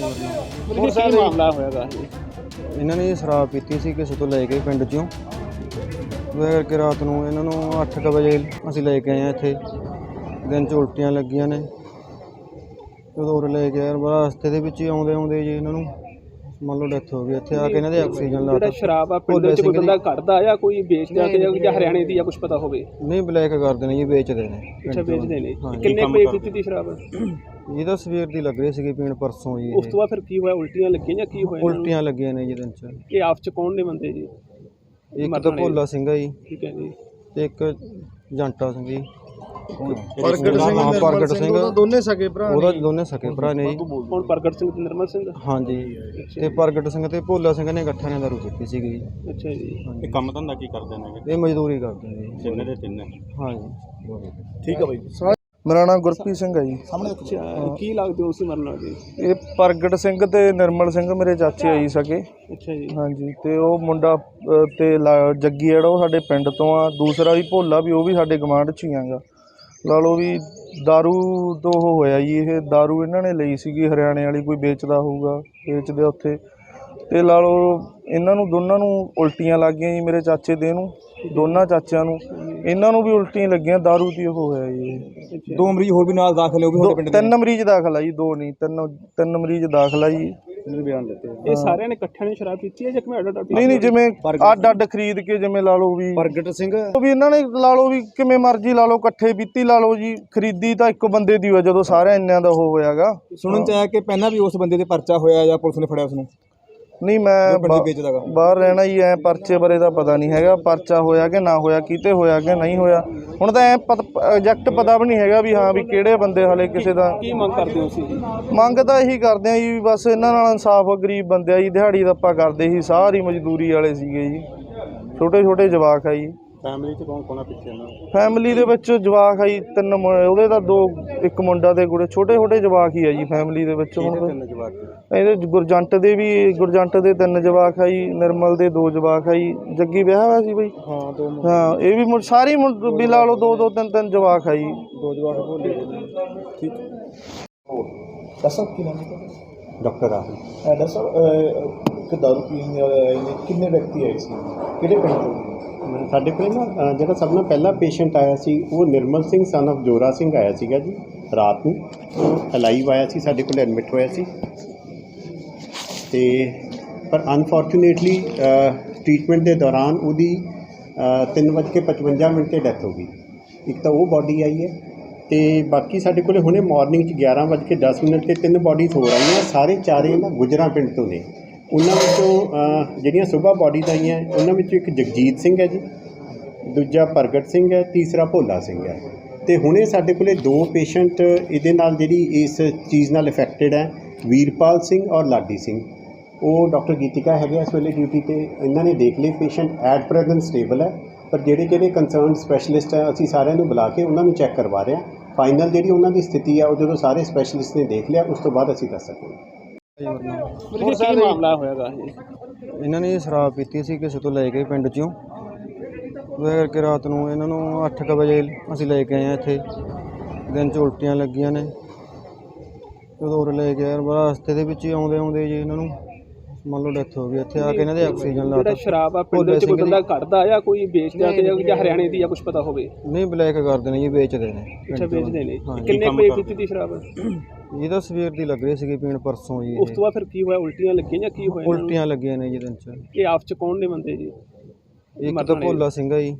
ਹੁਣ ਕੀ ਮਾਮਲਾ ਹੋਇਆਗਾ ਇਹਨਾਂ ਨੇ ਸ਼ਰਾਬ ਪੀਤੀ ਸੀ ਕਿਸੇ ਤੋਂ ਲੈ ਕੇ ਪਿੰਡ 'ਚੋਂ। ਉਹਦੇ ਕਰਕੇ ਰਾਤ ਨੂੰ ਇਹਨਾਂ ਨੂੰ 8:00 ਵਜੇ ਅਸੀਂ ਲੈ ਕੇ ਆਏ ਹਾਂ ਇੱਥੇ। ਦਿਨ 'ਚ ਉਲਟੀਆਂ ਲੱਗੀਆਂ ਨੇ। ਜਦੋਂ ਉਰੇ ਲੈ ਕੇ ਆਏ ਰਸਤੇ ਦੇ ਵਿੱਚ ਹੀ ਆਉਂਦੇ ਆਉਂਦੇ ਜੀ ਇਹਨਾਂ ਨੂੰ ਮੰਨ ਲਓ ਡੈਥ ਹੋ ਗਈ। ਇੱਥੇ ਆ ਕੇ ਇਹਨਾਂ ਦੇ ਆਕਸੀਜਨ ਜਿਹੜਾ ਲਾਤਾ। ਸ਼ਰਾਬ ਆ ਪਿੰਡ ਵਿੱਚ ਕੋਈ ਬੰਦਾ ਕੱਢਦਾ ਜਾਂ ਕੋਈ ਵੇਚਦਾ ਤੇ ਜਾਂ- ਜਾਂ ਹਰਿਆਣੇ ਦੀ ਜਾਂ ਕੁਝ ਪਤਾ ਹੋਵੇ? ਨਹੀਂ ਬਲੈਕ ਕਰਦੇ ਨੇ ਜੀ ਵੇਚਦੇ ਨੇ। ਅੱਛਾ ਵੇਚਦੇ ਨੇ। ਕਿੰਨੇ ਪੇ ਪੀਤੀ ਦੀ ਸ਼ਰਾਬ? ਇਹ ਤਾਂ ਸਵੇਰ ਦੀ ਲੱਗ ਰਹੀ ਸੀਗੀ ਪੀਣ ਪਰਸੋਂ ਜੀ ਉਸ ਤੋਂ ਬਾਅਦ ਫਿਰ ਕੀ ਹੋਇਆ? ਉਲਟੀਆਂ ਲੱਗੀਆਂ ਜਾਂ ਕੀ ਹੋਇਆ ਇਹ। ਉਲਟੀਆਂ ਲੱਗੀਆਂ ਨੇ ਜੀ ਦਿਨ 'ਚ। ਇਹ ਆਪ ਚ ਕੌਣ ਨੇ ਬੰਦੇ ਜੀ? ਇੱਕ ਤਾਂ ਭੋਲਾ ਸਿੰਘ ਆ ਜੀ। ਠੀਕ ਹੈ ਜੀ। ਤੇ ਇੱਕ ਜੰਟਾ ਸਿੰਘ ਜੀ। ਪ੍ਰਗਟ ਸਿੰਘ ਹਾਂ, ਨਿਰਮਲ ਪ੍ਰਗਟ ਸਿੰਘ ਦੋਨੇ ਸਕੇ ਭਰਾ ਉਹਦਾ ਦੋਨੇ ਸਕੇ ਭਰਾ ਨੇ ਜੀ। ਕੌਣ ਪ੍ਰਗਟ ਸਿੰਘ ਤੇ ਨਿਰਮਲ ਸਿੰਘ ਹਾਂਜੀ। ਤੇ ਪ੍ਰਗਟ ਸਿੰਘ ਤੇ ਭੋਲਾ ਸਿੰਘ ਨੇ ਇਕੱਠਿਆਂ ਨੇ ਦਾਰੂ ਪੀਤੀ ਸੀਗੀ ਜੀ। ਅੱਛਾ ਜੀ। ਹਾਂਜੀ। ਕੰਮ ਧੰਦਾ ਕੀ ਕਰਦੇ ਨੇ? ਇਹ ਮਜ਼ਦੂਰੀ ਕਰਦੇ ਨੇ ਜੀ। ਤਿੰਨੇ ਦੇ ਤਿੰਨੇ। ਹਾਂਜੀ। ਠੀਕ ਹੈ ਬਾਈ ਮੇਰਾ ਨਾਮ ਗੁਰਪ੍ਰੀਤ ਸਿੰਘ ਹੈ ਜੀ ਅੱਛਾ ਕੀ ਲੱਗਦੇ ਹੋ ਉਸੇ ਮਰਨ ਨਾਲ ਜੀ ਇਹ ਪ੍ਰਗਟ ਸਿੰਘ ਤੇ ਨਿਰਮਲ ਸਿੰਘ ਮੇਰੇ ਚਾਚੇ ਆਈ ਸਕੇ ਅੱਛਾ ਜੀ ਹਾਂਜੀ ਤੇ ਉਹ ਮੁੰਡਾ ਅ, ਤੇ ਲਾ- ਜੱਗੀ ਜਿਹੜਾ ਉਹ ਸਾਡੇ ਪਿੰਡ ਤੋਂ ਆ ਦੂਸਰਾ ਵੀ ਭੋਲਾ ਵੀ ਉਹ ਵੀ ਸਾਡੇ ਗਵਾਂਢ ਚ ਹੀ ਆਗਾ ਲਾ ਲਓ ਵੀ दारू ਤੋਂ ਉਹ ਹੋਇਆ ਜੀ ਇਹ दारू ਇਹਨਾਂ ਨੇ ਲਈ ਸੀਗੀ ਹਰਿਆਣੇ ਵਾਲੀ ਕੋਈ ਵੇਚਦਾ ਹੋਊਗਾ ਵੇਚਦੇ ਉੱਥੇ ਤੇ ਲਾ ਲਓ ਇਹਨਾਂ ਨੂੰ ਦੋਨਾਂ ਨੂੰ ਉਲਟੀਆਂ ਲੱਗ ਗਈਆਂ ਜੀ ਮੇਰੇ ਚਾਚੇ ਦੇ ਨੂੰ ਦੋਨਾਂ ਚਾਚਿਆਂ ਨੂੰ ਇਹਨਾਂ ਨੂੰ ਵੀ ਉਲਟੀਆਂ ਲੱਗੀਆਂ दारू ਦੀ ਉਹ ਹੋਇਆ ਜੀ। ਇਹ। ਦੋ ਮਰੀਜ਼ ਹੋਰ ਵੀ ਨਾਲ ਦਾਖਲ ਹੋ ਦੋ- ਤਿੰਨ ਮਰੀਜ਼ ਦਾਖਲ ਆ ਜੀ ਦੋ ਨਹੀਂ ਤਿੰਨ ਤਿੰਨ ਮਰੀਜ਼ ਦਾਖਲ ਆ ਜੀ। ਬਿਆਨ ਦਿੱਤੇ ਇਹ ਸਾਰਿਆਂ ਨੇ ਇਕੱਠਿਆਂ ਨੇ ਸ਼ਰਾਬ ਪੀਤੀ ਹੈ ਜਾਂ ਕਿਵੇਂ ਅੱਡ ਅੱਡ ਨਹੀਂ ਨਹੀਂ ਜਿਵੇਂ ਅੱਡ ਅੱਡ ਖਰੀਦ ਕੇ ਜਿਵੇਂ ਲਾ ਲਓ ਵੀ ਪ੍ਰਗਟ ਸਿੰਘ। ਉਹ ਵੀ ਇਹਨਾਂ ਨੇ ਲਾ ਲਓ ਵੀ ਕਿਵੇਂ ਮਰਜ਼ੀ ਲਾ ਲਓ ਇਕੱਠੇ ਪੀਤੀ ਲਾ ਲਓ ਜੀ ਖਰੀਦੀ ਤਾਂ ਇੱਕ ਬੰਦੇ ਦੀ ਹੋਇਆ ਜਦੋਂ ਸਾਰਿਆਂ ਇੰਨਿਆਂ ਦਾ ਉਹ ਹੋਇਆਗਾ। ਸੁਣਨ ਚ ਆਇਆ ਕਿ ਪਹਿਲਾਂ ਵੀ ਉਸ ਬੰਦੇ ਦੇ ਪਰਚਾ ਹੋਇਆ ਜਾਂ ਪੁਲਿਸ ਨੇ ਫੜਿਆ ਉਸ ਨੂੰ ਨਹੀਂ ਮੈਂ ਬਾ- ਬਾਹਰ ਰਹਿਣਾ ਹੀ ਐ ਪਰਚੇ ਬਾਰੇ ਤਾਂ ਪਤਾ ਨਹੀਂ ਹੈਗਾ ਪਰਚਾ ਹੋਇਆ ਕਿ ਨਾ ਹੋਇਆ ਕਿਤੇ ਹੋਇਆ ਕਿ ਨਹੀਂ ਹੋਇਆ। ਹੁਣ ਤਾਂ ਐ ਐਗਜ਼ੈਕਟ ਪਤਾ ਵੀ ਨਹੀਂ ਹੈਗਾ ਵੀ ਹਾਂ ਵੀ ਕਿਹੜੇ ਬੰਦੇ ਹਲੇ ਕਿਸੇ ਦਾ। ਕੀ ਮੰਗ ਕਰਦੇ ਹੋ ਤੁਸੀਂ? ਮੰਗ ਤਾਂ ਇਹੀ ਕਰਦੇ ਆ ਜੀ ਬਸ ਇਹਨਾਂ ਨਾਲ ਇਨਸਾਫ ਗਰੀਬ ਬੰਦੇ ਆ ਜੀ ਦਿਹਾੜੀ ਦਾ ਆਪਾਂ ਕਰਦੇ ਸੀ ਸਾਰੀ ਮਜ਼ਦੂਰੀ ਵਾਲੇ ਸੀਗੇ ਜੀ। ਛੋਟੇ ਛੋਟੇ ਜਵਾਕ ਆ ਜੀ। ਫੈਮਿਲੀ ਚ ਕੌਣ ਕੌਣ ਪਿੱਛੇ ਨਾ ਫੈਮਿਲੀ ਦੇ ਵਿੱਚ ਜਵਾਕ ਆ ਜੀ ਤਿੰਨ ਮੁੰ- ਉਹਦੇ ਤਾਂ ਦੋ ਇੱਕ ਮੁੰਡਾ ਤੇ ਕੁੜੇ ਛੋਟੇ ਛੋਟੇ ਜਵਾਕ ਹੀ ਆ ਜੀ ਫੈਮਿਲੀ ਦੇ ਵਿੱਚ ਹੁਣ ਤਿੰਨ ਜਵਾਕ ਇਹਦੇ ਗੁਰਜੰਟ ਦੇ ਵੀ ਗੁਰਜੰਟ ਦੇ ਤਿੰਨ ਜਵਾਕ ਆ ਜੀ ਨਿਰਮਲ ਦੇ ਦੋ ਜਵਾਕ ਆ ਜੀ ਜੱਗੀ ਵਿਆਹ ਹੋਇਆ ਸੀ ਬਈ? ਹਾਂ ਦੋ ਹਾਂ ਇਹ ਵੀ ਮੁੰ- ਸਾਰੀ ਮੁੰ- ਵੀ ਲਾ ਲਓ ਦੋ ਦੋ ਤਿੰਨ ਤਿੰਨ ਜਵਾਕ ਆ ਜੀ। ਦੋ ਜਵਾਕ ਭੋਲੇ ਦੱਸੋ ਕੀ ਨਾਮ ਹੈ ਡਾਕਟਰ ਰਾਹੁਲ। ਡਾਕਟਰ ਸਾਹਿਬ ਕਿ ਦਾਰੂ ਪੀਣ ਵਾਲੇ ਆਏ ਨੇ? ਕਿੰਨੇ ਵਿਅਕਤੀ ਆਏ ਸੀ? ਕਿਹੜੇ ਪਿੰਡ ਤੋਂ? ਮੈਂ- ਸਾਡੇ ਕੋਲ ਨਾ ਅ, ਜਿਹੜਾ ਸਭ ਨਾਲ ਪਹਿਲਾ ਪੇਸ਼ੈਂਟ ਆਇਆ ਸੀ ਉਹ ਨਿਰਮਲ ਸਿੰਘ ਸਨ of ਜੋਰਾ ਸਿੰਘ ਆਇਆ ਸੀਗਾ ਜੀ ਰਾਤ ਨੂੰ। ਉਹ ਅਲਾਈਵ ਆਇਆ ਸੀ ਸਾਡੇ ਕੋਲ ਐਡਮਿਟ ਹੋਇਆ ਸੀ। ਤੇ ਪਰ ਅਨਫੋਰਚੂਨੇਟਲੀ ਟ੍ਰੀਟਮੈਂਟ ਦੇ ਦੌਰਾਨ ਉਹਦੀ ਅ, ਤਿੰਨ ਵੱਜ ਕੇ 55 ਮਿੰਟ ਤੇ ਡੈਥ ਹੋ ਗਈ। ਇੱਕ ਤਾਂ ਉਹ ਬਾਡੀ ਆਈ ਹੈ ਤੇ ਬਾਕੀ ਸਾਡੇ ਕੋਲੇ ਹੁਣੇ ਮਾਰਨਿੰਗ 'ਚ 11 ਵੱਜ ਕੇ 10 ਮਿੰਟ ਤੇ ਤਿੰਨ ਬਾਡੀਜ਼ ਹੋਰ ਆਈਆਂ ਸਾਰੇ ਚਾਰੇ ਨਾ ਗੁਜਰਾ ਪਿੰਡ ਤੋਂ ਨੇ। ਉਹਨਾਂ ਵਿੱਚੋਂ ਜਿਹੜੀਆਂ ਸੁਭਾ ਬਾਡੀਜ਼ ਆਈਆਂ ਉਹਨਾਂ ਵਿੱਚੋਂ ਇੱਕ ਜਗਜੀਤ ਸਿੰਘ ਹੈ ਜੀ, ਦੂਜਾ ਪ੍ਰਗਟ ਸਿੰਘ ਹੈ, ਤੀਸਰਾ ਭੋਲਾ ਸਿੰਘ ਹੈ। ਤੇ ਹੁਣੇ ਸਾਡੇ ਕੋਲੇ ਦੋ ਪੇਸ਼ੈਂਟ ਇਹਦੇ ਨਾਲ ਜਿਹੜੀ ਇਸ ਚੀਜ਼ ਨਾਲ ਇਫੈਕਟਡ ਹੈ, ਵੀਰਪਾਲ ਸਿੰਘ ਔਰ ਲਾਡੀ ਸਿੰਘ। ਉਹ ਡਾਕਟਰ ਗੀਤਿਕਾ ਹੈਗੇ ਆ ਇਸ ਵੇਲੇ ਡਿਊਟੀ ਤੇ, ਇਹਨਾਂ ਨੇ ਦੇਖ ਲਏ ਪੇਸ਼ੈਂਟ ਐਟ ਪ੍ਰੈਜ਼ੈਂਟ ਸਟੇਬਲ ਹੈ, ਪਰ ਜਿਹੜੇ ਜਿਹੜੇ ਕੰਸਰਨਡ ਸਪੈਸ਼ਲਿਸਟ ਹੈ, ਅਸੀਂ ਸਾਰਿਆਂ ਨੂੰ ਬੁਲਾ ਕੇ ਉਹਨਾਂ ਨੂੰ ਚੈੱਕ ਕਰਵਾ ਰਹੇ ਹਾਂ। ਫਾਈਨਲ ਜਿਹੜੀ ਉਹਨਾਂ ਦੀ ਸਥਿਤੀ ਆ, ਉਹ ਜਦੋਂ ਸਾਰੇ ਸਪੈਸ਼ਲਿਸਟ ਨੇ ਦੇਖ ਲਿਆ, ਉਸ ਤੋਂ ਬਾਅਦ ਅਸੀਂ ਦੱਸ ਸਕਾਂਗੇ ਹੁਣ ਕੀ ਮਾਮਲਾ ਹੋਇਆਗਾ ਇਹ। ਇਹਨਾਂ ਨੇ ਸ਼ਰਾਬ ਪੀਤੀ ਸੀ ਕਿਸੇ ਤੋਂ ਲੈ ਕੇ ਪਿੰਡ 'ਚੋਂ। ਉਹਦੇ ਕਰਕੇ ਰਾਤ ਨੂੰ ਇਹਨਾਂ ਨੂੰ 8:00 ਵਜੇ ਅਸੀਂ ਲੈ ਕੇ ਆਏ ਹਾਂ ਇੱਥੇ। ਦਿਨ 'ਚ ਉਲਟੀਆਂ ਲੱਗੀਆਂ ਨੇ। ਜਦੋਂ ਉਰੇ ਲੈ ਕੇ ਆਏ ਰਸਤੇ ਦੇ ਵਿੱਚ ਹੀ ਆਉਂਦੇ ਆਉਂਦੇ ਜੀ ਇਹਨਾਂ ਨੂੰ ਮੰਨ ਲਓ ਡੈਥ ਹੋ ਗਈ। ਇੱਥੇ ਆ ਕੇ ਇਹਨਾਂ ਦੇ ਆਕਸੀਜਨ ਜਿਹੜਾ ਲਾਤਾ। ਸ਼ਰਾਬ ਆ ਪਿੰਡ ਵਿੱਚ ਕੋਈ ਬੰਦਾ ਕੱਢਦਾ ਜਾਂ ਕੋਈ ਵੇਚਦਾ ਤੇ ਜਾਂ- ਹਰਿਆਣੇ ਦੀ ਜਾਂ ਕੁਝ ਪਤਾ ਹੋਵੇ। ਨਹੀਂ ਬਲੈਕ ਕਰਦੇ ਨੇ ਜੀ ਵੇਚਦੇ ਨੇ। ਅੱਛਾ ਵੇਚਦੇ ਨੇ। ਕਿੰਨੇ ਪੇ ਪੀਤੀ ਦੀ ਸ਼ਰਾਬ? ਇਹ ਤਾਂ ਸਵੇਰ ਦੀ ਲੱਗ ਰਹੀ ਸੀਗੀ ਪੀਣ ਪਰਸੋਂ ਜੀ ਉਸ ਤੋਂ ਬਾਅਦ ਫਿਰ ਕੀ ਹੋਇਆ? ਉਲਟੀਆਂ ਲੱਗੀਆਂ ਜਾਂ ਕੀ ਹੋਇਆ ਇਹਨਾਂ ਨੂੰ? ਉਲਟੀਆਂ ਲੱਗੀਆਂ ਨੇ ਜੀ ਦਿਨ 'ਚ। ਇਹ ਆਪ ਚ ਕੌਣ ਨੇ ਬੰਦੇ ਜੀ? ਇੱਕ ਤਾਂ ਭੋਲਾ ਸਿੰਘ ਆ ਜੀ।